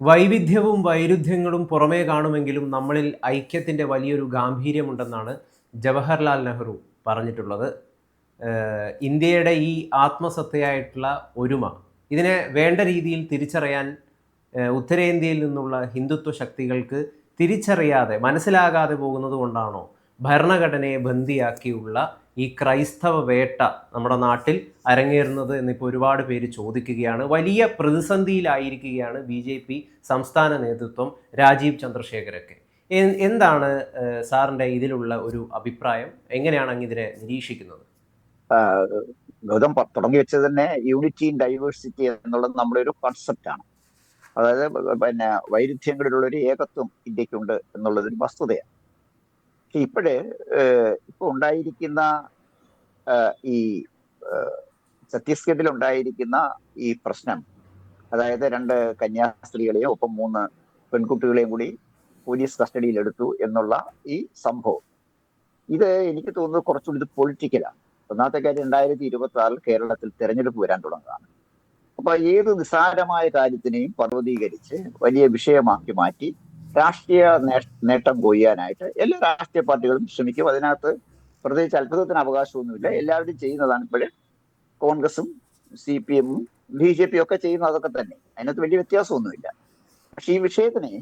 വൈവിധ്യവും വൈരുദ്ധ്യങ്ങളും പുറമേ കാണുമെങ്കിലും നമ്മളിൽ ഐക്യത്തിന്റെ വലിയൊരു ഗാംഭീര്യമുണ്ടെന്നാണ് ജവഹർലാൽ നെഹ്റു പറഞ്ഞിട്ടുള്ളത്. ഇന്ത്യയുടെ ഈ ആത്മസത്തയായിട്ടുള്ള ഒരുമ ഇതിനെ വേണ്ട രീതിയിൽ തിരിച്ചറിയാൻ ഉത്തരേന്ത്യയിൽ നിന്നുള്ള ഹിന്ദുത്വ ശക്തികൾക്ക് തിരിച്ചറിയാതെ മനസ്സിലാകാതെ പോകുന്നത് കൊണ്ടാണോ ഭരണഘടനയെ ബന്ദിയാക്കിയുള്ള ഈ ക്രൈസ്തവ വേട്ട നമ്മുടെ നാട്ടിൽ അരങ്ങേറുന്നത് എന്നിപ്പോൾ ഒരുപാട് പേര് ചോദിക്കുകയാണ്. വലിയ പ്രതിസന്ധിയിലായിരിക്കുകയാണ് ബി ജെ പി സംസ്ഥാന നേതൃത്വം രാജീവ് ചന്ദ്രശേഖരൊക്കെ. എന്താണ് സാറിന്റെ ഇതിലുള്ള ഒരു അഭിപ്രായം? എങ്ങനെയാണ് അങ്ങ് ഇതിനെ നിരീക്ഷിക്കുന്നത്? ഗൗതം തുടങ്ങി വെച്ചത് തന്നെ യൂണിറ്റി ഇൻ ഡൈവേഴ്സിറ്റി എന്നുള്ളത് നമ്മുടെ ഒരു കൺസെപ്റ്റ് ആണ്. അതായത് പിന്നെ വൈരുദ്ധ്യങ്ങളിലുള്ള ഒരു ഏകത്വം ഇന്ത്യക്കുണ്ട് എന്നുള്ളതൊരു വസ്തുതയാണ്. ഇപ്പോഴ് ഇപ്പൊ ഉണ്ടായിരിക്കുന്ന ഈ ഛത്തീസ്ഗഡിൽ ഉണ്ടായിരിക്കുന്ന ഈ പ്രശ്നം അതായത് രണ്ട് കന്യാസ്ത്രീകളെയും ഒപ്പം മൂന്ന് പെൺകുട്ടികളെയും കൂടി പോലീസ് കസ്റ്റഡിയിൽ എടുത്തു എന്നുള്ള ഈ സംഭവം. ഇത് എനിക്ക് തോന്നുന്നത് കുറച്ചുകൂടി ഇത് പൊളിറ്റിക്കലാണ് ഒന്നാമത്തെ കാര്യം രണ്ടായിരത്തി ഇരുപത്തി ആറിൽ കേരളത്തിൽ തെരഞ്ഞെടുപ്പ് വരാൻ തുടങ്ങുകയാണ്. അപ്പൊ ഏത് നിസ്സാരമായ കാര്യത്തിനെയും പർവതീകരിച്ച് വലിയ വിഷയമാക്കി മാറ്റി രാഷ്ട്രീയ നേട്ടം കൊയ്യാനായിട്ട് എല്ലാ രാഷ്ട്രീയ പാർട്ടികളും ശ്രമിക്കും. അതിനകത്ത് പ്രത്യേകിച്ച് അത്ഭുതത്തിന് അവകാശമൊന്നുമില്ല. എല്ലാവരും ചെയ്യുന്നതാണ് ഇപ്പോഴും. കോൺഗ്രസും സി പി എമ്മും ബി ജെ പി ഒക്കെ ചെയ്യുന്ന അതൊക്കെ തന്നെ. അതിനകത്ത് വലിയ വ്യത്യാസമൊന്നുമില്ല. പക്ഷെ ഈ വിഷയത്തിന്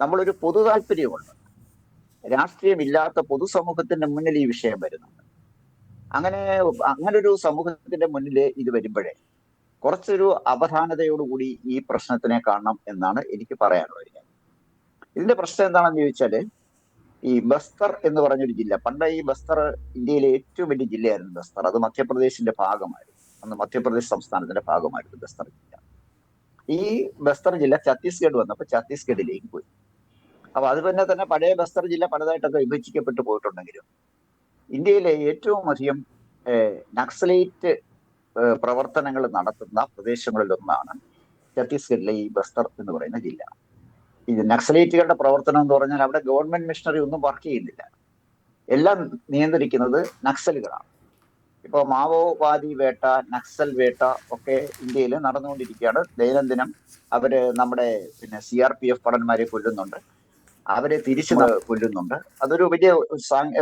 നമ്മളൊരു പൊതു താല്പര്യമുണ്ട്. രാഷ്ട്രീയമില്ലാത്ത പൊതുസമൂഹത്തിന്റെ മുന്നിൽ ഈ വിഷയം വരുന്നുണ്ട്. അങ്ങനെ അങ്ങനെ ഒരു സമൂഹത്തിന്റെ മുന്നിൽ ഇത് വരുമ്പോഴേ കുറച്ചൊരു അവധാനതയോടുകൂടി ഈ പ്രശ്നത്തിനെ കാണണം എന്നാണ് എനിക്ക് പറയാനുള്ളത്. ഇതിന്റെ പ്രശ്നം എന്താണെന്ന് ചോദിച്ചാൽ ഈ ബസ്തർ എന്ന് പറഞ്ഞൊരു ജില്ല പണ്ട് ഈ ബസ്തർ ഇന്ത്യയിലെ ഏറ്റവും വലിയ ജില്ലയായിരുന്നു ബസ്തർ. അത് മധ്യപ്രദേശിന്റെ ഭാഗമായിരുന്നു. അന്ന് മധ്യപ്രദേശ് സംസ്ഥാനത്തിന്റെ ഭാഗമായിരുന്നു ബസ്തർ ജില്ല. ഈ ബസ്തർ ജില്ല ഛത്തീസ്ഗഡ് വന്നപ്പോൾ ഛത്തീസ്ഗഡിലേക്ക് പോയി. അപ്പൊ അത് തന്നെ തന്നെ പഴയ ബസ്തർ ജില്ല പലതായിട്ടൊക്കെ വിഭജിക്കപ്പെട്ടു പോയിട്ടുണ്ടെങ്കിലും ഇന്ത്യയിലെ ഏറ്റവും അധികം നക്സലൈറ്റ് പ്രവർത്തനങ്ങൾ നടത്തുന്ന പ്രദേശങ്ങളിലൊന്നാണ് ഛത്തീസ്ഗഡിലെ ഈ ബസ്തർ എന്ന് പറയുന്ന ജില്ല. ഈ നക്സലേറ്റുകളുടെ പ്രവർത്തനം എന്ന് പറഞ്ഞാൽ അവിടെ ഗവൺമെന്റ് മിഷണറി ഒന്നും വർക്ക് ചെയ്യുന്നില്ല. എല്ലാം നിയന്ത്രിക്കുന്നത് നക്സലുകളാണ്. ഇപ്പോൾ മാവോവാദി വേട്ട നക്സൽ വേട്ട ഒക്കെ ഇന്ത്യയിൽ നടന്നുകൊണ്ടിരിക്കുകയാണ്. ദൈനംദിനം അവർ നമ്മുടെ പിന്നെ സി ആർ പി എഫ് ഭടന്മാരെ കൊല്ലുന്നുണ്ട്. അവരെ തിരിച്ചു കൊല്ലുന്നുണ്ട്. അതൊരു വലിയ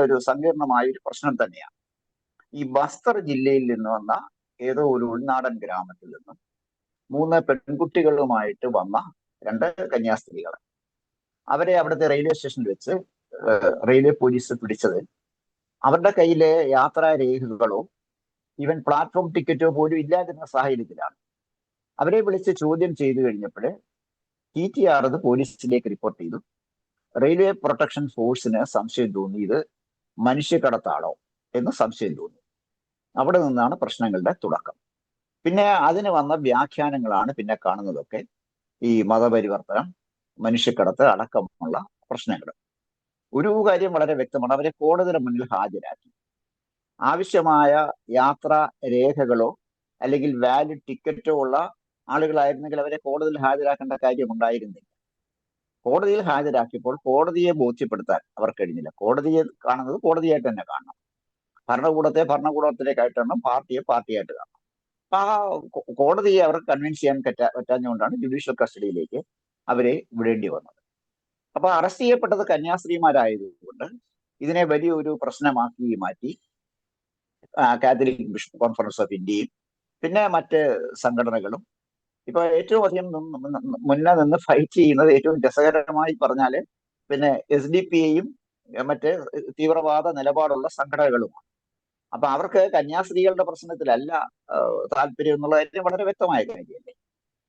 ഒരു സങ്കീർണമായ ഒരു പ്രശ്നം തന്നെയാണ്. ഈ ബസ്തർ ജില്ലയിൽ നിന്ന് വന്ന ഏതോ ഒരു ഉൾനാടൻ ഗ്രാമത്തിൽ നിന്ന് മൂന്ന് പെൺകുട്ടികളുമായിട്ട് വന്ന രണ്ട് കന്യാസ്ത്രീകൾ അവരെ അവിടുത്തെ റെയിൽവേ സ്റ്റേഷനിൽ വെച്ച് റെയിൽവേ പോലീസ് പിടിച്ചത്. അവരുടെ കയ്യിലെ യാത്രാ രേഖകളോ ഈവൻ പ്ലാറ്റ്ഫോം ടിക്കറ്റോ പോലും ഇല്ലാതിരുന്ന സാഹചര്യത്തിലാണ്. അവരെ വിളിച്ച് ചോദ്യം ചെയ്തു കഴിഞ്ഞപ്പോൾ ടി ടി ആർ അത് പോലീസിലേക്ക് റിപ്പോർട്ട് ചെയ്തു. റെയിൽവേ പ്രൊട്ടക്ഷൻ ഫോഴ്സിന് സംശയം തോന്നി ഇത് മനുഷ്യക്കടത്താണോ എന്ന് സംശയം തോന്നി. അവിടെ നിന്നാണ് പ്രശ്നങ്ങളുടെ തുടക്കം. പിന്നെ അതിന് വന്ന വ്യാഖ്യാനങ്ങളാണ് പിന്നെ കാണുന്നതൊക്കെ. ഈ മതപരിവർത്തനം മനുഷ്യക്കടത്ത് അടക്കമുള്ള പ്രശ്നങ്ങൾ. ഒരു കാര്യം വളരെ വ്യക്തമാണ്. അവരെ കോടതിയുടെ മുന്നിൽ ഹാജരാക്കി. ആവശ്യമായ യാത്രാ രേഖകളോ അല്ലെങ്കിൽ വാലിഡ് ടിക്കറ്റോ ഉള്ള ആളുകളായിരുന്നെങ്കിൽ അവരെ കോടതിയിൽ ഹാജരാക്കേണ്ട കാര്യം ഉണ്ടായിരുന്നില്ല. കോടതിയിൽ ഹാജരാക്കിയപ്പോൾ കോടതിയെ ബോധ്യപ്പെടുത്താൻ അവർ കഴിഞ്ഞില്ല. കോടതിയെ കാണുന്നത് കോടതിയായിട്ട് തന്നെ കാണണം. ഭരണകൂടത്തെ ഭരണകൂടത്തിലേക്കായിട്ട് കാണണം പാർട്ടിയെ പാർട്ടിയായിട്ട് കാണണം. ആ കോടതിയെ അവർക്ക് കൺവിൻസ് ചെയ്യാൻ പറ്റാ പറ്റാഞ്ഞുകൊണ്ടാണ് ജുഡീഷ്യൽ കസ്റ്റഡിയിലേക്ക് അവരെ വിടേണ്ടി വന്നത്. അപ്പൊ അറസ്റ്റ് ചെയ്യപ്പെട്ടത് കന്യാസ്ത്രീമാരായതുകൊണ്ട് ഇതിനെ വലിയൊരു പ്രശ്നമാക്കി മാറ്റി കാത്തലിക് ബിഷപ്പ് കോൺഫറൻസ് ഓഫ് ഇന്ത്യയും പിന്നെ മറ്റ് സംഘടനകളും. ഇപ്പൊ ഏറ്റവും അധികം മുന്നേ നിന്ന് ഫൈറ്റ് ചെയ്യുന്നത് ഏറ്റവും രസകരമായി പറഞ്ഞാൽ പിന്നെ എസ് ഡി പി ഐയും മറ്റ് തീവ്രവാദ നിലപാടുള്ള സംഘടനകളുമാണ്. അപ്പൊ അവർക്ക് കന്യാസ്ത്രീകളുടെ പ്രശ്നത്തിലല്ല താല്പര്യം എന്നുള്ള കാര്യം വളരെ വ്യക്തമായ കാര്യമല്ലേ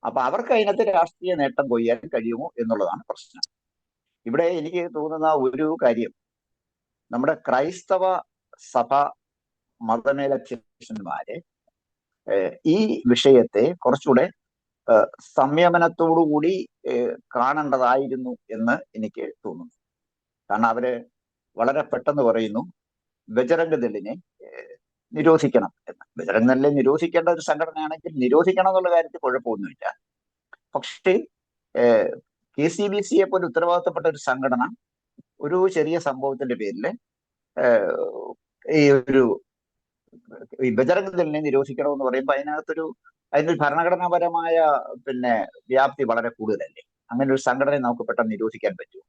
അപ്പൊ അവർക്ക് അതിനകത്ത് രാഷ്ട്രീയ നേട്ടം കൊയ്യാൻ കഴിയുമോ എന്നുള്ളതാണ് പ്രശ്നം. ഇവിടെ എനിക്ക് തോന്നുന്ന ഒരു കാര്യം. നമ്മുടെ ക്രൈസ്തവ സഭ മതമേലധ്യക്ഷന്മാരെ ഈ വിഷയത്തെ കുറച്ചുകൂടെ സംയമനത്തോടുകൂടി കാണേണ്ടതായിരുന്നു എന്ന് എനിക്ക് തോന്നുന്നു. കാരണം അവർ വളരെ പെട്ടെന്ന് പറയുന്നു ബജരംഗ നിരോധിക്കണം. എന്ന് ബജറംഗ് ദളിനെ നിരോധിക്കേണ്ട ഒരു സംഘടനയാണെങ്കിൽ നിരോധിക്കണം എന്നുള്ള കാര്യത്തിൽ കുഴപ്പമൊന്നുമില്ല. പക്ഷേ കെ സി ബി സിയെ പോലെ ഉത്തരവാദിത്തപ്പെട്ട ഒരു സംഘടന ഒരു ചെറിയ സംഭവത്തിന്റെ പേരിൽ ഈ ഒരു ഈ ബജറംഗ് ദളിനെ നിരോധിക്കണമെന്ന് പറയുമ്പോൾ അതിനകത്തൊരു അതിനൊരു ഭരണഘടനാപരമായ പിന്നെ വ്യാപ്തി വളരെ കൂടുതലല്ലേ? അങ്ങനെ ഒരു സംഘടനയെ നമുക്ക് പെട്ടെന്ന് നിരോധിക്കാൻ പറ്റുമോ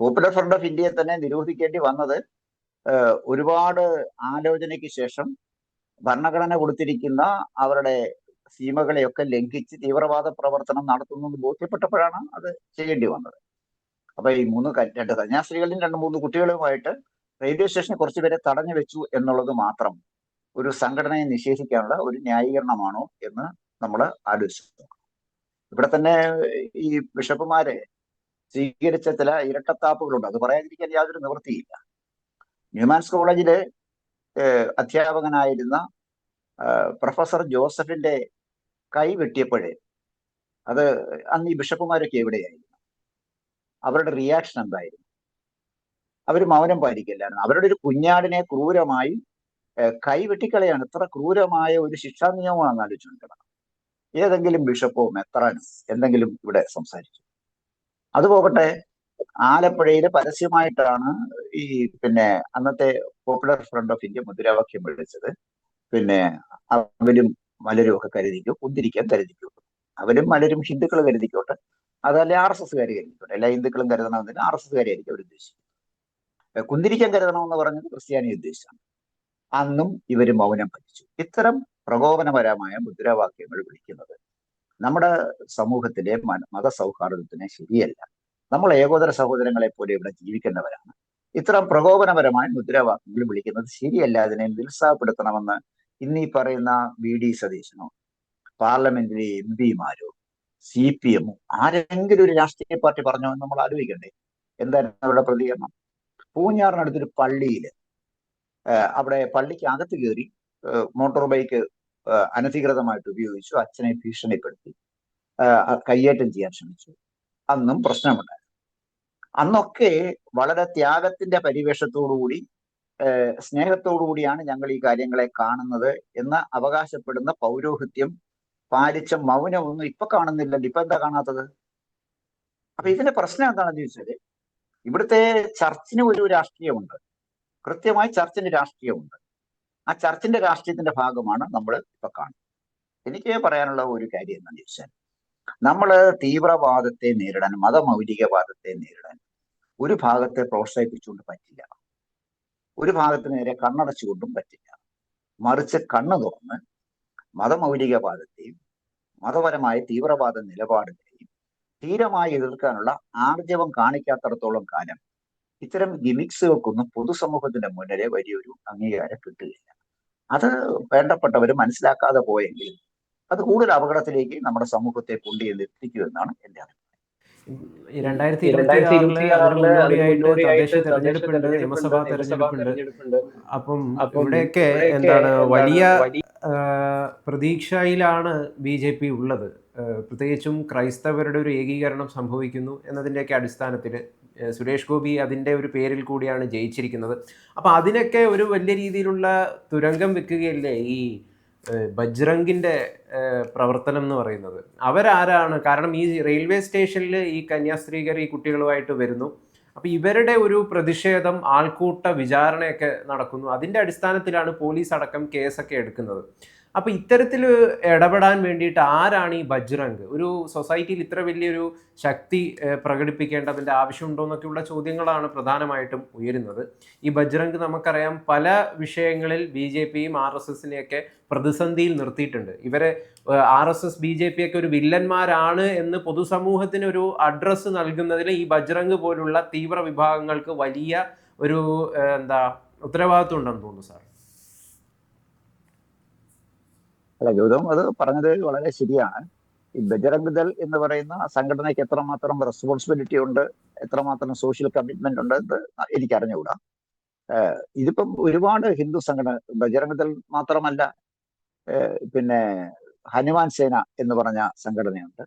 പോപ്പുലർ ഫ്രണ്ട് ഓഫ് ഇന്ത്യയെ തന്നെ നിരോധിക്കേണ്ടി വന്നത് ഒരുപാട് ആലോചനയ്ക്ക് ശേഷം ഭരണഘടന കൊടുത്തിരിക്കുന്ന അവരുടെ സീമകളെയൊക്കെ ലംഘിച്ച് തീവ്രവാദ പ്രവർത്തനം നടത്തുന്നു ബോധ്യപ്പെട്ടപ്പോഴാണ് അത് ചെയ്യേണ്ടി വന്നത്. അപ്പൊ ഈ മൂന്ന് രണ്ട് കന്യാസ്ത്രീകളും രണ്ട് മൂന്ന് കുട്ടികളുമായിട്ട് റെയിൽവേ സ്റ്റേഷനെ കുറച്ചുപേരെ തടഞ്ഞു വെച്ചു എന്നുള്ളത് മാത്രം ഒരു സംഘടനയെ നിഷേധിക്കാനുള്ള ഒരു ന്യായീകരണമാണോ എന്ന് നമ്മൾ ആലോചിച്ചു. ഇവിടെ തന്നെ ഈ ബിഷപ്പുമാരെ സ്വീകരിച്ച ചില ഇരട്ടത്താപ്പുകളുണ്ട്. അത് പറയാതിരിക്കാൻ യാതൊരു നിവൃത്തിയില്ല. ന്യൂമാൻസ് കോളേജിലെ അധ്യാപകനായിരുന്ന പ്രൊഫസർ ജോസഫിന്റെ കൈ വെട്ടിയപ്പോഴേ അത് അന്ന് ഈ ബിഷപ്പുമാരൊക്കെ എവിടെയായിരുന്നു? അവരുടെ റിയാക്ഷൻ എന്തായിരുന്നു? അവർ മൗനം പാലിക്കില്ലായിരുന്നു. അവരുടെ ഒരു കുഞ്ഞാടിനെ ക്രൂരമായി കൈ വെട്ടിക്കളയാണ്. ഇത്ര ക്രൂരമായ ഒരു ശിക്ഷാ നിയമമാണെന്ന് ആലോചിച്ചുകൊണ്ടിരിക്കണം ഏതെങ്കിലും ബിഷപ്പോ മെത്രാനോ എന്തെങ്കിലും ഇവിടെ സംസാരിച്ചു. അത് പോകട്ടെ. ആലപ്പുഴയിൽ പരസ്യമായിട്ടാണ് ഈ പിന്നെ അന്നത്തെ പോപ്പുലർ ഫ്രണ്ട് ഓഫ് ഇന്ത്യ മുദ്രാവാക്യം വിളിച്ചത്. പിന്നെ അവരും മലരും ഒക്കെ കരുതിക്കും ഉദ്ധരിക്കാൻ കരുതിക്കോട്ടെ. അവരും മലരും ഹിന്ദുക്കൾ കരുതിക്കോട്ടെ. അതല്ല ആർ എസ് എസ്കാർ കരുതിക്കോട്ടെ? എല്ലാ ഹിന്ദുക്കളും കരുതണമെന്നില്ല ആർ എസ് എസ്കാരായിരിക്കും അവർ ഉദ്ദേശിക്കുന്നത്. കുന്തിരിക്കാൻ കരുതണമെന്ന് പറഞ്ഞത് ക്രിസ്ത്യാനി ഉദ്ദേശിച്ചാണ്. അന്നും ഇവർ മൗനം പഠിച്ചു ഇത്തരം പ്രകോപനപരമായ മുദ്രാവാക്യങ്ങൾ വിളിക്കുന്നത് നമ്മുടെ സമൂഹത്തിലെ മത മതസൗഹാർദ്ദത്തിന് ശരിയല്ല. നമ്മൾ ഏകോദര സഹോദരങ്ങളെ പോലെ ഇവിടെ ജീവിക്കേണ്ടവരാണ് ഇത്തരം പ്രകോപനപരമായ മുദ്രാവാക്യങ്ങൾ വിളിക്കുന്നത് ശരിയല്ല. അതിനെ നിരുത്സാഹപ്പെടുത്തണമെന്ന് ഇന്ന് പറയുന്ന വി ഡി സതീശനോ പാർലമെന്റിലെ എം പിമാരോ സി പി എമ്മോ ആരെങ്കിലും ഒരു രാഷ്ട്രീയ പാർട്ടി പറഞ്ഞോ എന്ന് നമ്മൾ ആലോചിക്കണ്ടേ? എന്തായിരുന്നു അവരുടെ പ്രതികരണം? പൂഞ്ഞാറിനടുത്തൊരു പള്ളിയിൽ അവിടെ പള്ളിക്ക് അകത്ത് കയറി മോട്ടോർ ബൈക്ക് അനധികൃതമായിട്ട് ഉപയോഗിച്ചു അച്ഛനെ ഭീഷണിപ്പെടുത്തി കയ്യേറ്റം ചെയ്യാൻ ശ്രമിച്ചു. അന്നും പ്രശ്നമുണ്ടായി അന്നൊക്കെ വളരെ ത്യാഗത്തിന്റെ പരിവേഷത്തോടുകൂടി സ്നേഹത്തോടുകൂടിയാണ് ഞങ്ങൾ ഈ കാര്യങ്ങളെ കാണുന്നത് എന്ന് അവകാശപ്പെടുന്ന പൗരോഹിത്യം പാലിച്ച മൗനമൊന്നും ഇപ്പൊ കാണുന്നില്ലല്ലോ. ഇപ്പൊ എന്താ കാണാത്തത്? അപ്പൊ ഇതിന്റെ പ്രശ്നം എന്താണെന്ന് ചോദിച്ചാൽ ഇവിടുത്തെ ചർച്ചിന് ഒരു രാഷ്ട്രീയമുണ്ട്. കൃത്യമായി ചർച്ചിന് രാഷ്ട്രീയമുണ്ട്. ആ ചർച്ചിന്റെ രാഷ്ട്രീയത്തിന്റെ ഭാഗമാണ് നമ്മൾ ഇപ്പൊ കാണുന്നത്. എനിക്ക് പറയാനുള്ള ഒരു കാര്യം എന്താണെന്ന് ചോദിച്ചാൽ നമ്മൾ തീവ്രവാദത്തെ നേരിടാൻ മതമൗലികവാദത്തെ നേരിടാൻ ഒരു ഭാഗത്തെ പ്രോത്സാഹിപ്പിച്ചുകൊണ്ട് പറ്റില്ല. ഒരു ഭാഗത്തിന് നേരെ കണ്ണടച്ചുകൊണ്ടും പറ്റില്ല. മറിച്ച് കണ്ണു തുറന്ന് മതമൗലികവാദത്തെയും മതപരമായ തീവ്രവാദ നിലപാടുകളെയും ധീരമായി എതിർക്കാനുള്ള ആർജവം കാണിക്കാത്തടത്തോളം കാലം ഇത്തരം ഗിമിക്സുകൾക്കൊന്നും പൊതുസമൂഹത്തിന്റെ മുന്നിലെ വലിയൊരു അംഗീകാരം കിട്ടുകയില്ല. അത് വേണ്ടപ്പെട്ടവർ മനസ്സിലാക്കാതെ പോയെങ്കിൽ അത് കൂടുതൽ അപകടത്തിലേക്ക് നമ്മുടെ സമൂഹത്തെ കൊണ്ടുചെന്ന് എത്തിക്കുമെന്നാണ് എന്റെ അഭിപ്രായം. രണ്ടായിരത്തി ഇരുപത്തി ആറിൽ അതിന് മുന്നോടിയായിട്ട് തദ്ദേശ തെരഞ്ഞെടുപ്പുണ്ട് നിയമസഭാ തെരഞ്ഞെടുപ്പുണ്ട്. അപ്പം ഇവിടെയൊക്കെ എന്താണ് വലിയ പ്രതീക്ഷയിലാണ് ബി ജെ പി ഉള്ളത്. പ്രത്യേകിച്ചും ക്രൈസ്തവരുടെ ഒരു ഏകീകരണം സംഭവിക്കുന്നു എന്നതിന്റെയൊക്കെ അടിസ്ഥാനത്തിൽ സുരേഷ് ഗോപി അതിന്റെ ഒരു പേരിൽ കൂടിയാണ് ജയിച്ചിരിക്കുന്നത്. അപ്പോൾ അതിനൊക്കെ ഒരു വലിയ രീതിയിലുള്ള തുരങ്കം വെക്കുകയല്ലേ ഈ ഏഹ്, പ്രവർത്തനം എന്ന് പറയുന്നത്. അവരാരാണ്? കാരണം ഈ റെയിൽവേ സ്റ്റേഷനിൽ ഈ കന്യാസ്ത്രീകർ ഈ കുട്ടികളുമായിട്ട് വരുന്നു. അപ്പോൾ ഇവരുടെ ഒരു പ്രതിഷേധം ആൾക്കൂട്ട വിചാരണയൊക്കെ നടക്കുന്നു. അതിന്റെ അടിസ്ഥാനത്തിലാണ് പോലീസ് അടക്കം കേസൊക്കെ എടുക്കുന്നത്. അപ്പോൾ ഇത്തരത്തിൽ ഇടപെടാൻ വേണ്ടിയിട്ട് ആരാണ് ഈ ബജ്രംഗ് ഒരു സൊസൈറ്റിയിൽ ഇത്ര വലിയൊരു ശക്തി പ്രകടിപ്പിക്കേണ്ടതിന്റെ ആവശ്യമുണ്ടോ എന്നൊക്കെയുള്ള ചോദ്യങ്ങളാണ് പ്രധാനമായിട്ടും ഉയരുന്നത്. ഈ ബജ്രംഗ് നമുക്കറിയാം പല വിഷയങ്ങളിൽ ബി ജെ പിയും ആർ എസ് എസിനെയൊക്കെ പ്രതിസന്ധിയിൽ നിർത്തിയിട്ടുണ്ട്. ഇവരെ R S S B J P ഒക്കെ ഒരു വില്ലന്മാരാണ് എന്ന് പൊതുസമൂഹത്തിന് ഒരു അഡ്രസ്സ് നൽകുന്നതിൽ ഈ ബജ്രംഗ് പോലുള്ള തീവ്ര വിഭാഗങ്ങൾക്ക് വലിയ ഒരു എന്താ ഉത്തരവാദിത്വം ഉണ്ടെന്ന് തോന്നുന്നു സാർ. അല്ല ഗൗതം അത് പറഞ്ഞത് വളരെ ശരിയാണ്. ഈ ബജറംഗ് ദൾ എന്ന് പറയുന്ന സംഘടനയ്ക്ക് എത്രമാത്രം റെസ്പോൺസിബിലിറ്റി ഉണ്ട് എത്രമാത്രം സോഷ്യൽ കമ്മിറ്റ്മെന്റ് ഉണ്ട് എന്ന് എനിക്ക് അറിഞ്ഞുകൂടാ ഇതിപ്പം ഒരുപാട് ഹിന്ദു സംഘടന ബജറംഗ് ദൾ മാത്രമല്ല പിന്നെ ഹനുമാൻ സേന എന്ന് പറഞ്ഞ സംഘടനയുണ്ട്.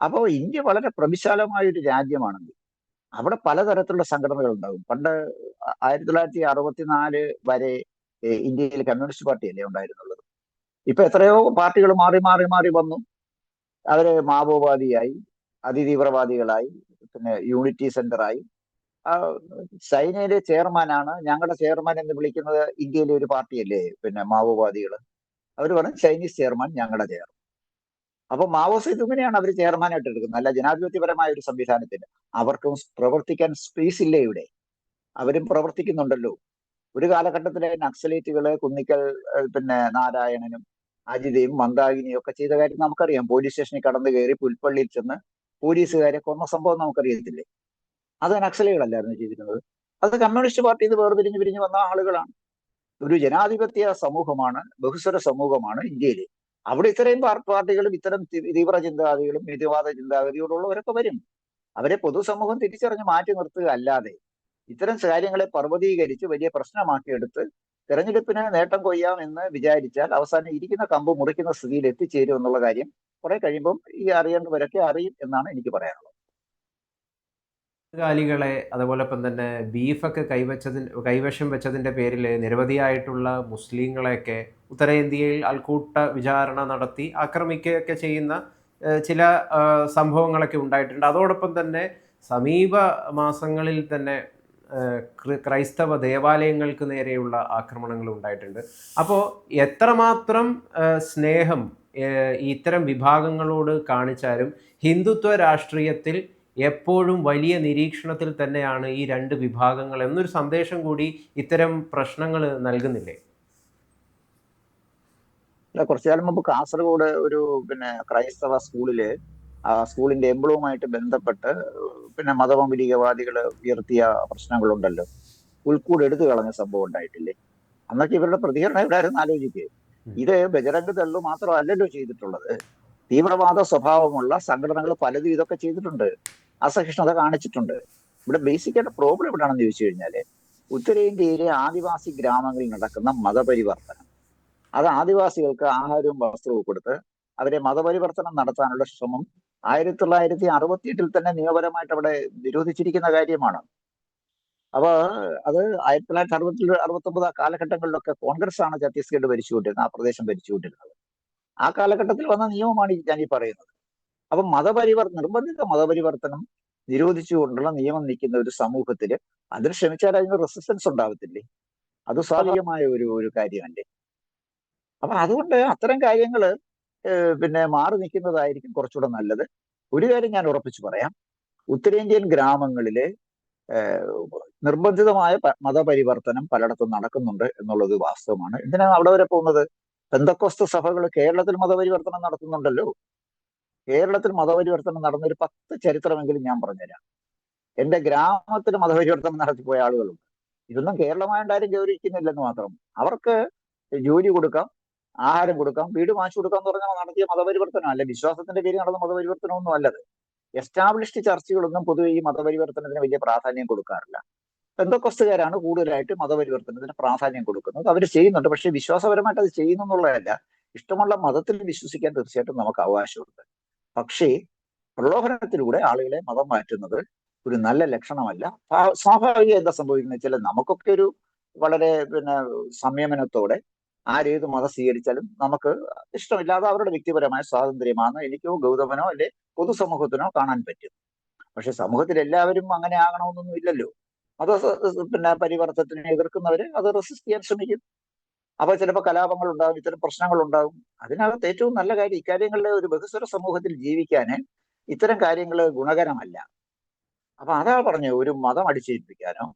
അപ്പോൾ ഇന്ത്യ വളരെ പ്രവിശാലമായ ഒരു രാജ്യമാണെങ്കിൽ അവിടെ പലതരത്തിലുള്ള സംഘടനകൾ ഉണ്ടാകും പണ്ട് ആയിരത്തി തൊള്ളായിരത്തി അറുപത്തിനാല് വരെ ഇന്ത്യയിൽ കമ്മ്യൂണിസ്റ്റ് പാർട്ടിയല്ലേ ഉണ്ടായിരുന്നുള്ളത് ഇപ്പൊ എത്രയോ പാർട്ടികൾ മാറി മാറി മാറി വന്നു. അവർ മാവോവാദിയായി അതിതീവ്രവാദികളായി പിന്നെ യൂണിറ്റി സെന്ററായി. ചൈനയിലെ ചെയർമാനാണ് ഞങ്ങളുടെ ചെയർമാൻ എന്ന് വിളിക്കുന്നത് ഇന്ത്യയിലെ ഒരു പാർട്ടിയല്ലേ പിന്നെ മാവോവാദികൾ അവർ പറഞ്ഞു ചൈനീസ് ചെയർമാൻ ഞങ്ങളുടെ ചെയർമാൻ അപ്പൊ മാവോ ഇങ്ങനെയാണ് അവർ ചെയർമാനായിട്ട് എടുക്കുന്നത്. അല്ല ജനാധിപത്യപരമായ ഒരു സംവിധാനത്തിന്. അവർക്കും പ്രവർത്തിക്കാൻ സ്പേസ് ഇല്ലേ ഇവിടെ? അവരും പ്രവർത്തിക്കുന്നുണ്ടല്ലോ. ഒരു കാലഘട്ടത്തിലെ നക്സലേറ്റുകൾ കുന്നിക്കൽ പിന്നെ നാരായണനും അജിതയും മന്ദാകിനിയും ഒക്കെ ചെയ്ത കാര്യം നമുക്കറിയാം. പോലീസ് സ്റ്റേഷനിൽ കടന്നു കയറി പുൽപ്പള്ളിയിൽ ചെന്ന് പോലീസുകാരെ കൊന്ന സംഭവം നമുക്കറിയത്തില്ലേ? അത് നക്സലുകളല്ലായിരുന്നു ചെയ്തിരുന്നത്. അത് കമ്മ്യൂണിസ്റ്റ് പാർട്ടിയിൽ നിന്ന് വേർതിരിഞ്ഞ് പിരിഞ്ഞ് വന്ന ആളുകളാണ്. ഒരു ജനാധിപത്യ സമൂഹമാണ് ബഹുസ്വര സമൂഹമാണ് ഇന്ത്യയിൽ. അവിടെ ഇത്രയും പാർട്ടികളും ഇത്തരം തീവ്ര ചിന്താഗതികളും മിതിവാദ ചിന്താഗതിയോടുള്ളവരൊക്കെ വരും. അവരെ പൊതുസമൂഹം തിരിച്ചറിഞ്ഞ് മാറ്റി നിർത്തുക അല്ലാതെ ഇത്തരം കാര്യങ്ങളെ പർവതീകരിച്ച് വലിയ പ്രശ്നമാക്കിയെടുത്ത് തെരഞ്ഞെടുപ്പിന് നേട്ടം കൊയ്യാം എന്ന് വിചാരിച്ചാൽ അവസാനം ഇരിക്കുന്ന കമ്പ് മുറിക്കുന്ന സ്ഥിതിയിൽ എത്തിച്ചേരും എന്നുള്ള കാര്യം കുറെ കഴിയുമ്പം ഈ അറിയേണ്ടവരൊക്കെ അറിയും എന്നാണ് എനിക്ക് പറയാനുള്ളത്. കാലികളെ അതുപോലൊപ്പം തന്നെ ബീഫൊക്കെ കൈവച്ചതിന് കൈവശം വെച്ചതിന്റെ പേരിൽ നിരവധിയായിട്ടുള്ള മുസ്ലിങ്ങളെയൊക്കെ ഉത്തരേന്ത്യയിൽ ആൾക്കൂട്ട വിചാരണ നടത്തി ആക്രമിക്കുകയൊക്കെ ചെയ്യുന്ന ചില സംഭവങ്ങളൊക്കെ ഉണ്ടായിട്ടുണ്ട്. അതോടൊപ്പം തന്നെ സമീപ മാസങ്ങളിൽ തന്നെ ക്രൈസ്തവ ദേവാലയങ്ങൾക്ക് നേരെയുള്ള ആക്രമണങ്ങൾ ഉണ്ടായിട്ടുണ്ട്. അപ്പോൾ എത്രമാത്രം സ്നേഹം ഇത്തരം വിഭാഗങ്ങളോട് കാണിച്ചാലും ഹിന്ദുത്വ രാഷ്ട്രീയത്തിൽ എപ്പോഴും വലിയ നിരീക്ഷണത്തിൽ തന്നെയാണ് ഈ രണ്ട് വിഭാഗങ്ങൾ എന്നൊരു സന്ദേശം കൂടി ഇത്തരം പ്രശ്നങ്ങൾ നൽകുന്നില്ലേ? കുറച്ചു കാലം മുമ്പ് കാസർഗോഡ് ഒരു പിന്നെ ക്രൈസ്തവ സ്കൂളിൽ ആ സ്കൂളിന്റെ എംബ്ലവുമായിട്ട് ബന്ധപ്പെട്ട് പിന്നെ മതമൗലികവാദികൾ ഉയർത്തിയ പ്രശ്നങ്ങളുണ്ടല്ലോ. ഉൾക്കൂട് എടുത്തു കളഞ്ഞ സംഭവം ഉണ്ടായിട്ടില്ലേ? അന്നൊക്കെ ഇവരുടെ പ്രതികരണം എവിടെയായിരുന്നു ആലോചിക്കുക ഇത് ബജറംഗ് ദള്ളു മാത്രമല്ലല്ലോ ചെയ്തിട്ടുള്ളത്. തീവ്രവാദ സ്വഭാവമുള്ള സംഘടനകൾ പലതും ഇതൊക്കെ ചെയ്തിട്ടുണ്ട്. അസഹിഷ്ണുത കാണിച്ചിട്ടുണ്ട്. ഇവിടെ ബേസിക് ആയിട്ട് പ്രോബ്ലം എവിടെയാണെന്ന് ചോദിച്ചു കഴിഞ്ഞാൽ ഉത്തരേന്ത്യയിലെ ആദിവാസി ഗ്രാമങ്ങളിൽ നടക്കുന്ന മതപരിവർത്തനം. അത് ആദിവാസികൾക്ക് ആഹാരവും വസ്ത്രവും കൊടുത്ത് അവരെ മതപരിവർത്തനം നടത്താനുള്ള ശ്രമം ആയിരത്തി തൊള്ളായിരത്തി അറുപത്തിയെട്ടിൽ തന്നെ നിയമപരമായിട്ട് അവിടെ നിരോധിച്ചിരിക്കുന്ന കാര്യമാണ്. അപ്പൊ അത് ആയിരത്തി തൊള്ളായിരത്തി അറുപത്തി അറുപത്തി ഒമ്പത് ആ കാലഘട്ടങ്ങളിലൊക്കെ കോൺഗ്രസ് ആണ് ഛത്തീസ്ഗഡ് ഭരിച്ചുകൊണ്ടിരുന്നത് ആ പ്രദേശം ഭരിച്ചുകൊണ്ടിരുന്നത്. ആ കാലഘട്ടത്തിൽ വന്ന നിയമമാണ് ഞാൻ ഈ പറയുന്നത്. അപ്പൊ മതപരിവർത്തനം നിർബന്ധിത മതപരിവർത്തനം നിരോധിച്ചുകൊണ്ടുള്ള നിയമം നിൽക്കുന്ന ഒരു സമൂഹത്തിൽ അതിന് ശ്രമിച്ചാൽ അതിന് റെസിസ്റ്റൻസ് ഉണ്ടാവത്തില്ലേ? അത് സ്വാഭാവികമായ ഒരു ഒരു കാര്യമല്ലേ? അപ്പൊ അതുകൊണ്ട് അത്തരം കാര്യങ്ങൾ പിന്നെ മാറി നിൽക്കുന്നതായിരിക്കും കുറച്ചുകൂടെ നല്ലത്. ഒരു കാര്യം ഞാൻ ഉറപ്പിച്ചു പറയാം. ഉത്തരേന്ത്യൻ ഗ്രാമങ്ങളിൽ നിർബന്ധിതമായ മതപരിവർത്തനം പലയിടത്തും നടക്കുന്നുണ്ട് എന്നുള്ളത് വാസ്തവമാണ്. എന്തിനാണ് അവിടെ വരെ പോകുന്നത്? പെന്തക്കോസ്ത സഭകൾ കേരളത്തിൽ മതപരിവർത്തനം നടത്തുന്നുണ്ടല്ലോ. കേരളത്തിൽ മതപരിവർത്തനം നടന്ന ഒരു പത്ത് ചരിത്രമെങ്കിലും ഞാൻ പറഞ്ഞുതരാം. എന്റെ ഗ്രാമത്തിൽ മതപരിവർത്തനം നടത്തിപ്പോയ ആളുകളുണ്ട്. ഇതൊന്നും കേരളമായിട്ടാരും ഗൗരവിക്കുന്നില്ലെന്ന് മാത്രം. അവർക്ക് ജോലി കൊടുക്കാം ആഹാരം കൊടുക്കാം വീട് വാങ്ങിച്ചു കൊടുക്കാം എന്ന് പറഞ്ഞാൽ നടത്തിയ മതപരിവർത്തനം അല്ല. വിശ്വാസത്തിന്റെ പേരിൽ നടന്ന മതപരിവർത്തനമൊന്നും അല്ലത്. എസ്റ്റാബ്ലിഷ്ഡ് ചർച്ചകളൊന്നും പൊതുവെ ഈ മതപരിവർത്തനത്തിന് വലിയ പ്രാധാന്യം കൊടുക്കാറില്ല. ബന്ധക്കൊസ്തുകാരാണ് കൂടുതലായിട്ട് മതപരിവർത്തനത്തിന് പ്രാധാന്യം കൊടുക്കുന്നത്? അവർ ചെയ്യുന്നുണ്ട്. പക്ഷെ വിശ്വാസപരമായിട്ട് അത് ചെയ്യുന്നു എന്നുള്ളതല്ല ഇഷ്ടമുള്ള മതത്തിൽ വിശ്വസിക്കാൻ തീർച്ചയായിട്ടും നമുക്ക് അവകാശമുണ്ട്. പക്ഷേ പ്രലോഭനത്തിലൂടെ ആളുകളെ മതം മാറ്റുന്നത് ഒരു നല്ല ലക്ഷണമല്ല. സ്വാഭാവികം എന്താ സംഭവിക്കുന്നത് വെച്ചാൽ നമുക്കൊക്കെ ഒരു വളരെ പിന്നെ സംയമനത്തോടെ ആരേത് മതം സ്വീകരിച്ചാലും നമുക്ക് ഇഷ്ടമില്ലാതെ അവരുടെ വ്യക്തിപരമായ സ്വാതന്ത്ര്യമാണ് എനിക്കോ ഗൗതമനോ അല്ലെ പൊതുസമൂഹത്തിനോ കാണാൻ പറ്റും. പക്ഷെ സമൂഹത്തിൽ എല്ലാവരും അങ്ങനെ ആകണമെന്നൊന്നും ഇല്ലല്ലോ. മത പിന്നെ പരിവർത്തനത്തിനെ എതിർക്കുന്നവര് അത് റെസിസ്റ്റ് ചെയ്യാൻ ശ്രമിക്കും. അപ്പൊ ചിലപ്പോൾ കലാപങ്ങൾ ഉണ്ടാകും ഇത്തരം പ്രശ്നങ്ങൾ ഉണ്ടാകും. അതിനകത്ത് ഏറ്റവും നല്ല കാര്യം ഇക്കാര്യങ്ങളിൽ ഒരു ബഹുസ്വര സമൂഹത്തിൽ ജീവിക്കാൻ ഇത്തരം കാര്യങ്ങൾ ഗുണകരമല്ല. അപ്പൊ അതാ പറഞ്ഞു ഒരു മതം അടിച്ചേൽപ്പിക്കാനോ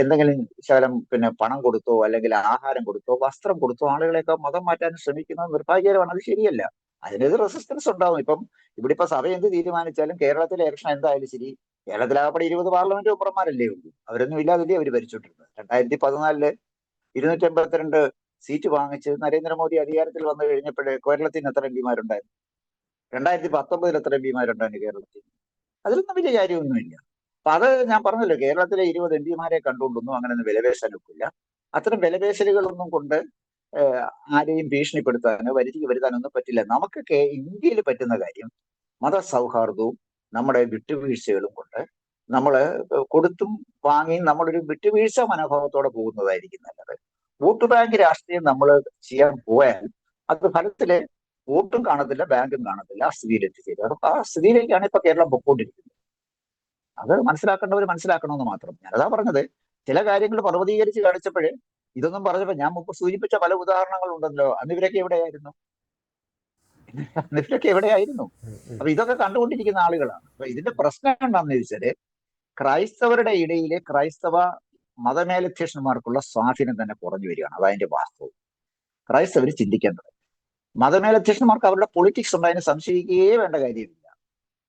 എന്തെങ്കിലും ശകലം പിന്നെ പണം കൊടുത്തോ അല്ലെങ്കിൽ ആഹാരം കൊടുത്തോ വസ്ത്രം കൊടുത്തോ ആളുകളെയൊക്കെ മതം മാറ്റാൻ ശ്രമിക്കുന്നത് നിർഭാഗ്യകരമാണ്. അത് ശരിയല്ല. അതിനൊരു റെസിസ്റ്റൻസ് ഉണ്ടാവും. ഇപ്പം ഇവിടെ ഇപ്പൊ സഭ എന്ത് തീരുമാനിച്ചാലും കേരളത്തിലെ ഇലക്ഷൻ എന്തായാലും ശരി. കേരളത്തിലാകപ്പെടെ ഇരുപത് പാർലമെന്റ് മെമ്പർമാരല്ലേ ഉള്ളൂ. അവരൊന്നും ഇല്ലാതില്ലേ അവർ ഭരിച്ചോണ്ടിരുന്നത്. രണ്ടായിരത്തി പതിനാലിൽ ഇരുന്നൂറ്റി എൺപത്തിരണ്ട് സീറ്റ് വാങ്ങിച്ച് നരേന്ദ്രമോദി അധികാരത്തിൽ വന്നു കഴിഞ്ഞപ്പോഴേ കേരളത്തിന് എത്ര എം പിമാരുണ്ടായിരുന്നു? രണ്ടായിരത്തി പത്തൊമ്പതിൽ എത്ര എം പിമാരുണ്ടായിരുന്നു കേരളത്തിൽ? അതിലൊന്നും വലിയ കാര്യമൊന്നുമില്ല. അപ്പൊ അത് ഞാൻ പറഞ്ഞല്ലോ കേരളത്തിലെ ഇരുപത് എം പിമാരെ കണ്ടുകൊണ്ടൊന്നും അങ്ങനെ ഒന്നും വിലപേശലൊക്കില്ല അത്തരം വിലപേശലുകളൊന്നും കൊണ്ട് ആരെയും ഭീഷണിപ്പെടുത്താനോ വരുത്തിക്ക് വരുത്താനൊന്നും പറ്റില്ല. നമുക്കൊക്കെ ഇന്ത്യയിൽ പറ്റുന്ന കാര്യം മതസൗഹാർദ്ദവും നമ്മുടെ വിട്ടുവീഴ്ചകളും കൊണ്ട് നമ്മൾ കൊടുത്തും വാങ്ങിയും നമ്മളൊരു വിട്ടുവീഴ്ച മനോഭാവത്തോടെ പോകുന്നതായിരിക്കും നല്ലത്. വോട്ട് ബാങ്ക് രാഷ്ട്രീയം നമ്മൾ ചെയ്യാൻ പോയാൽ അത് ഫലത്തിൽ വോട്ടും കാണത്തില്ല ബാങ്കും കാണത്തില്ല ആ സ്ഥിതിയിൽ എത്തിച്ചേരും അപ്പൊ ആ സ്ഥിതിയിലേക്കാണ് ഇപ്പൊ കേരളം പൊക്കോണ്ടിരിക്കുന്നത്. അത് മനസ്സിലാക്കേണ്ടവർ മനസ്സിലാക്കണമെന്ന് മാത്രം. ഞാനതാ പറഞ്ഞത്. ചില കാര്യങ്ങൾ പർവതീകരിച്ച് കാണിച്ചപ്പോഴേ ഇതൊന്നും പറഞ്ഞപ്പോ ഞാൻ മുമ്പ് സൂചിപ്പിച്ച പല ഉദാഹരണങ്ങൾ ഉണ്ടല്ലോ. അന്ന് ഇവരൊക്കെ എവിടെയായിരുന്നു? അന്ന് ഇവരൊക്കെ എവിടെയായിരുന്നു. അപ്പൊ ഇതൊക്കെ കണ്ടുകൊണ്ടിരിക്കുന്ന ആളുകളാണ്. അപ്പൊ ഇതിന്റെ പ്രശ്നം എന്താണെന്ന് ചോദിച്ചാൽ ക്രൈസ്തവരുടെ ഇടയിലെ ക്രൈസ്തവ മതമേലധ്യക്ഷന്മാർക്കുള്ള സ്വാധീനം തന്നെ കുറഞ്ഞു വരികയാണ്. അതതിന്റെ വാസ്തവം. ക്രൈസ്തവർ ചിന്തിക്കേണ്ടത്. മതമേലധ്യക്ഷന്മാർക്ക് അവരുടെ പൊളിറ്റിക്സ് ഉണ്ട്. അതിനെ സംശയിക്കുകയേ വേണ്ട കാര്യമില്ല.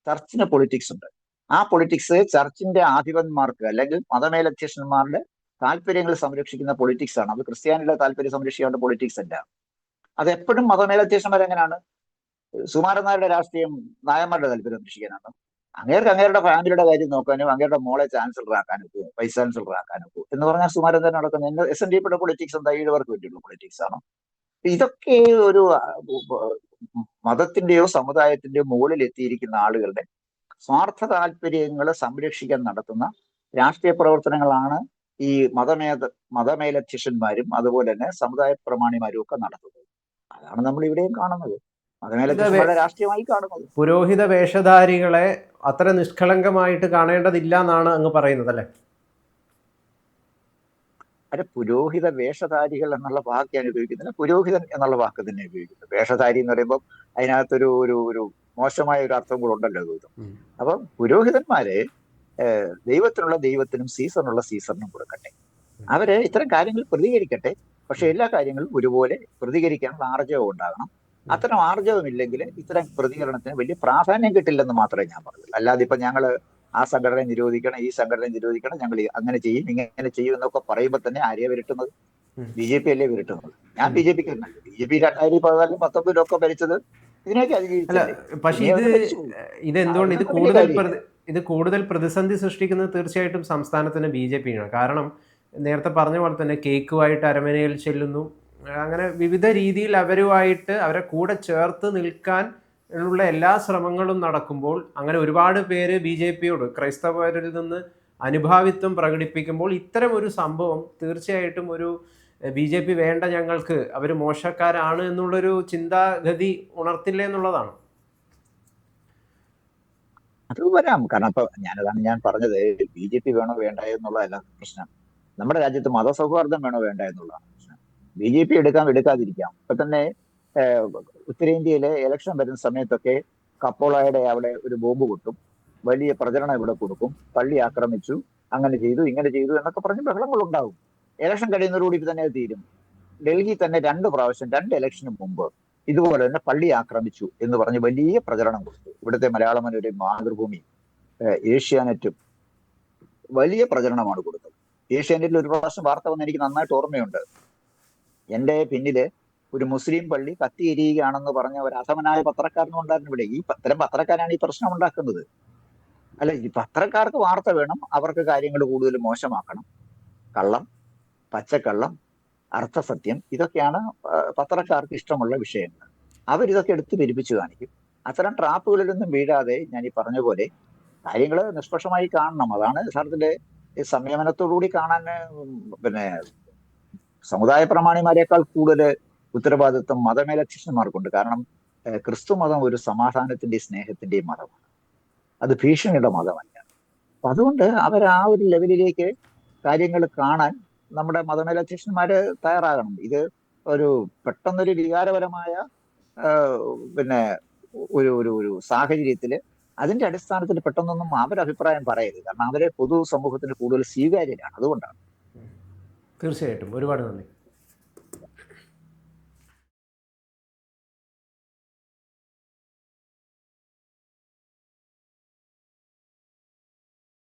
ചർച്ചിന് പൊളിറ്റിക്സ് ഉണ്ട്. ആ പൊളിറ്റിക്സ് ചർച്ചിന്റെ ആധിപന്മാർക്ക് അല്ലെങ്കിൽ മതമേലധ്യക്ഷന്മാരുടെ താല്പര്യങ്ങൾ സംരക്ഷിക്കുന്ന പൊളിറ്റിക്സ് ആണ്. അത് ക്രിസ്ത്യാനിയുടെ താല്പര്യം സംരക്ഷിക്കേണ്ട പൊളിറ്റിക്സ് അല്ല. അത് എപ്പോഴും മതമേലധ്യക്ഷന്മാർ എങ്ങനെയാണ്? സുമാരന്മാരുടെ രാഷ്ട്രീയം നായന്മാരുടെ താല്പര്യം സംരക്ഷിക്കാനാണ്. അങ്ങേർക്ക് അങ്ങേരുടെ ഫാമിലിയുടെ കാര്യം നോക്കാനും അങ്ങേരുടെ മോളെ ചാൻസലർ ആക്കാനും വൈസ് ചാൻസലർ ആക്കാനും എന്ന് പറഞ്ഞാൽ സുമാരൻ തന്നെ നടക്കുന്ന എസ് എൻ ഡി പിയുടെ പൊളിറ്റിക്സ് എന്താ? ഈഴവർക്ക് വേണ്ടിയുള്ള പൊളിറ്റിക്സ് ആണോ? ഇതൊക്കെ ഒരു മതത്തിന്റെയോ സമുദായത്തിന്റെയോ മുകളിൽ എത്തിയിരിക്കുന്ന ആളുകളുടെ സ്വാർത്ഥ താല്പര്യങ്ങളെ സംരക്ഷിക്കാൻ നടത്തുന്ന രാഷ്ട്രീയ പ്രവർത്തനങ്ങളാണ് ഈ മതമേത മതമേലധ്യക്ഷന്മാരും അതുപോലെ തന്നെ സമുദായ പ്രമാണിമാരും ഒക്കെ നടത്തുന്നത്. അതാണ് നമ്മൾ ഇവിടെയും കാണുന്നത്. രാഷ്ട്രീയമായി കാണുന്നത്. പുരോഹിത വേഷധാരികളെ അത്ര നിഷ്കളങ്കമായിട്ട് കാണേണ്ടതില്ല എന്നാണ് അങ്ങ് പറയുന്നത് അല്ലെ? അല്ല പുരോഹിത വേഷധാരികൾ എന്നുള്ള വാക്ക് ഞാൻ ഉപയോഗിക്കുന്നില്ല. പുരോഹിതൻ എന്നുള്ള വാക്ക് തന്നെ ഉപയോഗിക്കുന്നത് വേഷധാരി എന്ന് പറയുമ്പോൾ അതിനകത്തൊരു ഒരു ഒരു മോശമായ ഒരു അർത്ഥം കൂടെ ഉണ്ടല്ലോ ഗൗതം അപ്പം പുരോഹിതന്മാരെ ദൈവത്തിനുള്ള ദൈവത്തിനും സീസണുള്ള സീസറിനും കൊടുക്കട്ടെ. അവർ ഇത്തരം കാര്യങ്ങൾ പ്രതികരിക്കട്ടെ. പക്ഷെ എല്ലാ കാര്യങ്ങളും ഒരുപോലെ പ്രതികരിക്കാനുള്ള ആർജവം ഉണ്ടാകണം. അത്തരം ആർജവം ഇല്ലെങ്കിൽ ഇത്തരം പ്രതികരണത്തിന് വലിയ പ്രാധാന്യം കിട്ടില്ലെന്ന് മാത്രമേ ഞാൻ പറയുള്ളൂ അല്ലാതെ ഇപ്പൊ ഞങ്ങൾ ആ സംഘടനയെ നിരോധിക്കണം ഈ സംഘടനയെ നിരോധിക്കണം ഞങ്ങൾ അങ്ങനെ ചെയ്യും ഇങ്ങനെ ചെയ്യും എന്നൊക്കെ പറയുമ്പോൾ തന്നെ ആരെയാ വിരട്ടുന്നത്. ബി ജെ പി അല്ലേ വിരട്ടുന്നത്? ഞാൻ ബി ജെ പിക്ക് ബി ജെ പി രണ്ടായിരത്തി പതിനാലിലും പത്തൊമ്പതിലും ഒക്കെ ഭരിച്ചത് ഇതിനൊക്കെ അല്ല അതിജീവിച്ചല്ലേ പക്ഷെ ഇത് ഇതെന്തുകൊണ്ട് ഇത് എന്തുകൊണ്ട് ഇത് അതൊന്നും കൂടുതൽ ഇത് കൂടുതൽ പ്രതിസന്ധി സൃഷ്ടിക്കുന്നത് തീർച്ചയായിട്ടും സംസ്ഥാനത്തിന് ബി ജെ പിയാണ്. കാരണം നേരത്തെ പറഞ്ഞ പോലെ തന്നെ കേക്കുമായിട്ട് അരമനയിൽ ചെല്ലുന്നു. അങ്ങനെ വിവിധ രീതിയിൽ അവരുമായിട്ട് അവരെ കൂടെ ചേർത്ത് നിൽക്കാൻ ഉള്ള എല്ലാ ശ്രമങ്ങളും നടക്കുമ്പോൾ അങ്ങനെ ഒരുപാട് പേര് ബി ജെ പിയോട് ക്രൈസ്തവരിൽ നിന്ന് അനുഭാവിത്വം പ്രകടിപ്പിക്കുമ്പോൾ ഇത്തരം ഒരു സംഭവം തീർച്ചയായിട്ടും ഒരു ബി ജെ പി വേണ്ട ഞങ്ങൾക്ക് അവർ മോശക്കാരാണ് എന്നുള്ളൊരു ചിന്താഗതി ഉണർത്തില്ല എന്നുള്ളതാണ്? അത് വരാം. കാരണം ഇപ്പൊ ഞാനതാണ് ഞാൻ പറഞ്ഞത് ബി ജെ പി വേണോ വേണ്ട എന്നുള്ളതല്ല പ്രശ്നം. നമ്മുടെ രാജ്യത്ത് മതസൗഹാർദ്ദം വേണോ വേണ്ട എന്നുള്ളതാണ് പ്രശ്നം. ബി ജെ പി എടുക്കാം എടുക്കാതിരിക്കാം. ഇപ്പൊ തന്നെ ഉത്തരേന്ത്യയിലെ ഇലക്ഷൻ വരുന്ന സമയത്തൊക്കെ കപ്പോളയുടെ അവിടെ ഒരു ബോംബ് കൊട്ടും വലിയ പ്രചരണം ഇവിടെ കൊടുക്കും. പള്ളി ആക്രമിച്ചു അങ്ങനെ ചെയ്തു ഇങ്ങനെ ചെയ്തു എന്നൊക്കെ പറഞ്ഞ് ബഹളങ്ങൾ ഉണ്ടാവും ഇലക്ഷൻ കഴിയുന്നതോടുകൂടി തന്നെ അത് തീരും. ഡൽഹി തന്നെ രണ്ട് പ്രാവശ്യം രണ്ട് ഇലക്ഷന് മുമ്പ് ഇതുപോലെ തന്നെ പള്ളി ആക്രമിച്ചു എന്ന് പറഞ്ഞ് വലിയ പ്രചരണം കൊടുത്തു. ഇവിടുത്തെ മലയാള മനോരമ മാതൃഭൂമി ഏഷ്യാനെറ്റും വലിയ പ്രചരണമാണ് കൊടുത്തത്. ഏഷ്യാനെറ്റിൽ ഒരു പ്രാവശ്യം വാർത്ത വന്ന് എനിക്ക് നന്നായിട്ട് ഓർമ്മയുണ്ട്. എന്റെ പിന്നിൽ ഒരു മുസ്ലിം പള്ളി കത്തിയെരിയുകയാണെന്ന് പറഞ്ഞ ഒരു അധമനായ പത്രക്കാരനും ഉണ്ടായിരുന്നു ഇവിടെ. ഈ അത്തരം പത്രക്കാരാണ് ഈ പ്രശ്നം ഉണ്ടാക്കുന്നത്. അല്ല ഈ പത്രക്കാർക്ക് വാർത്ത വേണം അവർക്ക് കാര്യങ്ങൾ കൂടുതൽ മോശമാക്കണം. കള്ളം പച്ചക്കള്ളം അർത്ഥസത്യം ഇതൊക്കെയാണ് പത്രക്കാർക്ക് ഇഷ്ടമുള്ള വിഷയങ്ങൾ. അവരിതൊക്കെ എടുത്ത് പെരുപ്പിച്ചു കാണിക്കും. അത്തരം ട്രാപ്പുകളിലൊന്നും വീഴാതെ ഞാൻ ഈ പറഞ്ഞ പോലെ കാര്യങ്ങൾ നിഷ്പക്ഷമായി കാണണം. അതാണ് യഥാർത്ഥത്തിൽ സംയമനത്തോടുകൂടി കാണാൻ പിന്നെ സമുദായ പ്രമാണിമാരെക്കാൾ കൂടുതൽ ഉത്തരവാദിത്വം മതമേലധ്യക്ഷന്മാർക്കുണ്ട് കാരണം ക്രിസ്തു മതം ഒരു സമാധാനത്തിന്റെയും സ്നേഹത്തിന്റെയും മതമാണ്. അത് ഭീഷണിയുടെ മതമല്ല. അപ്പൊ അതുകൊണ്ട് അവർ ആ ഒരു ലെവലിലേക്ക് കാര്യങ്ങൾ കാണാൻ നമ്മുടെ മതമേലധ്യക്ഷന്മാര് തയ്യാറാകണം. ഇത് ഒരു പെട്ടെന്നൊരു വികാരപരമായ പിന്നെ ഒരു ഒരു ഒരു സാഹചര്യത്തിൽ അതിന്റെ അടിസ്ഥാനത്തിൽ പെട്ടെന്നൊന്നും അവരഭിപ്രായം പറയരുത്. കാരണം അവരെ പൊതു സമൂഹത്തിന് കൂടുതൽ സ്വീകാര്യരാണ്. അതുകൊണ്ടാണ്. തീർച്ചയായിട്ടും. ഒരുപാട് നന്ദി.